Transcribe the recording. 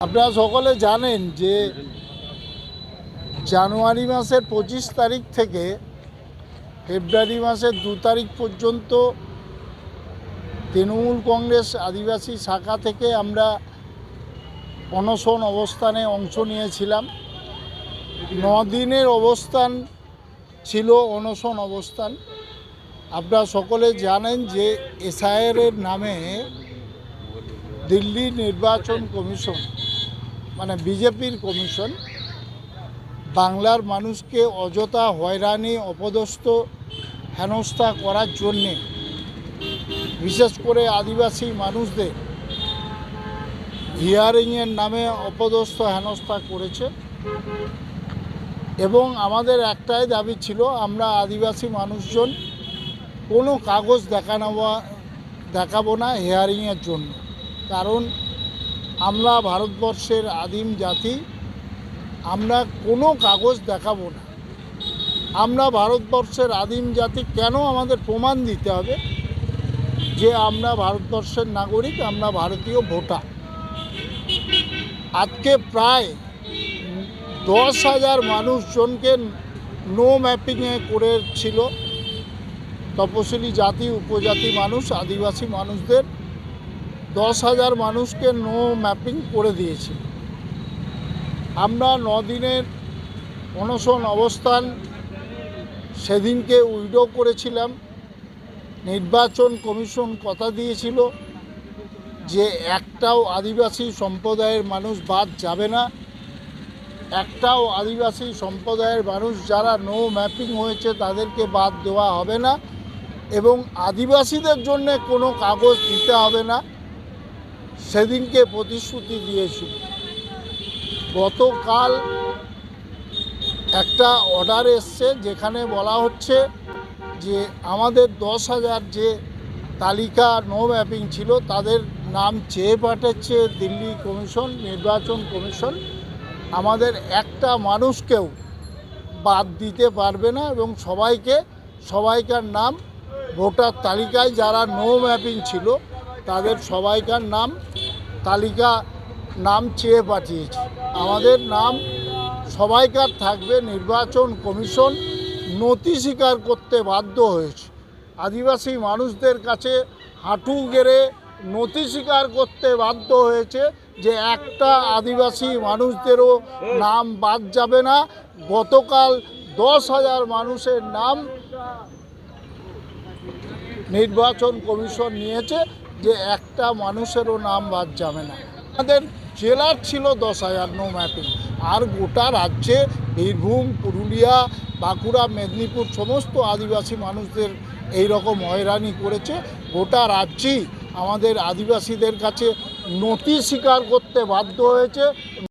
আপনারা সকলে জানেন যে জানুয়ারি মাসের পঁচিশ তারিখ থেকে ফেব্রুয়ারি মাসের দু তারিখ পর্যন্ত তৃণমূল কংগ্রেস আদিবাসী শাখা থেকে আমরা অনশন অবস্থানে অংশ নিয়েছিলাম। দিনের অবস্থান ছিল অনশন অবস্থান। আপনারা সকলে জানেন যে এসআইআরের নামে দিল্লি নির্বাচন কমিশন মানে বিজেপির কমিশন বাংলার মানুষকে অযথা হয়রানি, অপদস্থ, হেনস্থা করার জন্যে, বিশেষ করে আদিবাসী মানুষদের হিয়ারিংয়ের নামে অপদস্থ, হেনস্থা করেছে। এবং আমাদের একটাই দাবি ছিল, আমরা আদিবাসী মানুষজন কোনো কাগজ দেখানো দেখাবো না হিয়ারিংয়ের জন্য। কারণ আমরা ভারতবর্ষের আদিম জাতি, আমরা কোনো কাগজ দেখাবো না। আমরা ভারতবর্ষের আদিম জাতি কেন আমাদের প্রমাণ দিতে হবে? যে আমরা ভারতবর্ষের নাগরিক, আমরা ভারতীয় ভোটার। আজকে প্রায় দশ হাজার মানুষজনকে নো ম্যাপিংয়ে করেছিল। তপশিলি জাতি, উপজাতি মানুষ, আদিবাসী মানুষদের দশ হাজার মানুষকে নো ম্যাপিং করে দিয়েছে। আমরা দিনের অনশন অবস্থান সেদিনকে উইডো করেছিলাম। নির্বাচন কমিশন কথা দিয়েছিল যে একটাও আদিবাসী সম্প্রদায়ের মানুষ বাদ যাবে না। একটাও আদিবাসী সম্প্রদায়ের মানুষ যারা নো ম্যাপিং হয়েছে তাদেরকে বাদ দেওয়া হবে না এবং আদিবাসীদের জন্য কোনো কাগজ দিতে হবে না। সেদিনকে প্রতিশ্রুতি দিয়েছিল গতকাল একটা অর্ডার এসছে যেখানে বলা হচ্ছে যে আমাদের দশ হাজার যে তালিকা নো ম্যাপিং ছিল, তাদের নাম চেয়ে পাঠাচ্ছে দিল্লি কমিশন, নির্বাচন কমিশন আমাদের একটা মানুষকেও বাদ দিতে পারবে না এবং সবাইকে, সবাইকার নাম, ভোটার তালিকায় যারা নো ম্যাপিং ছিল, তাদের সবাইকার নাম তালিকা নাম চেয়ে পাঠিয়েছে। আমাদের নাম সবাইকার থাকবে, নির্বাচন কমিশন নথি স্বীকার করতে বাধ্য হয়েছে। আদিবাসী মানুষদের কাছে হাঁটু গেড়ে নথি স্বীকার করতে বাধ্য হয়েছে যে একটা আদিবাসী মানুষদেরও নাম বাদ যাবে না। গতকাল দশ হাজার মানুষের নাম নির্বাচন কমিশন নিয়েছে। যে একটা মানুষেরও নাম বাদ যাবে না। আমাদের জেলার ছিল দশ হাজার নো ম্যাপিং আর গোটা রাজ্যে বীরভূম, পুরুলিয়া, বাঁকুড়া, মেদিনীপুর সমস্ত আদিবাসী মানুষদের এই রকম হয়রানি করেছে। গোটা রাজ্যেই আমাদের আদিবাসীদের কাছে নথি স্বীকার করতে বাধ্য হয়েছে।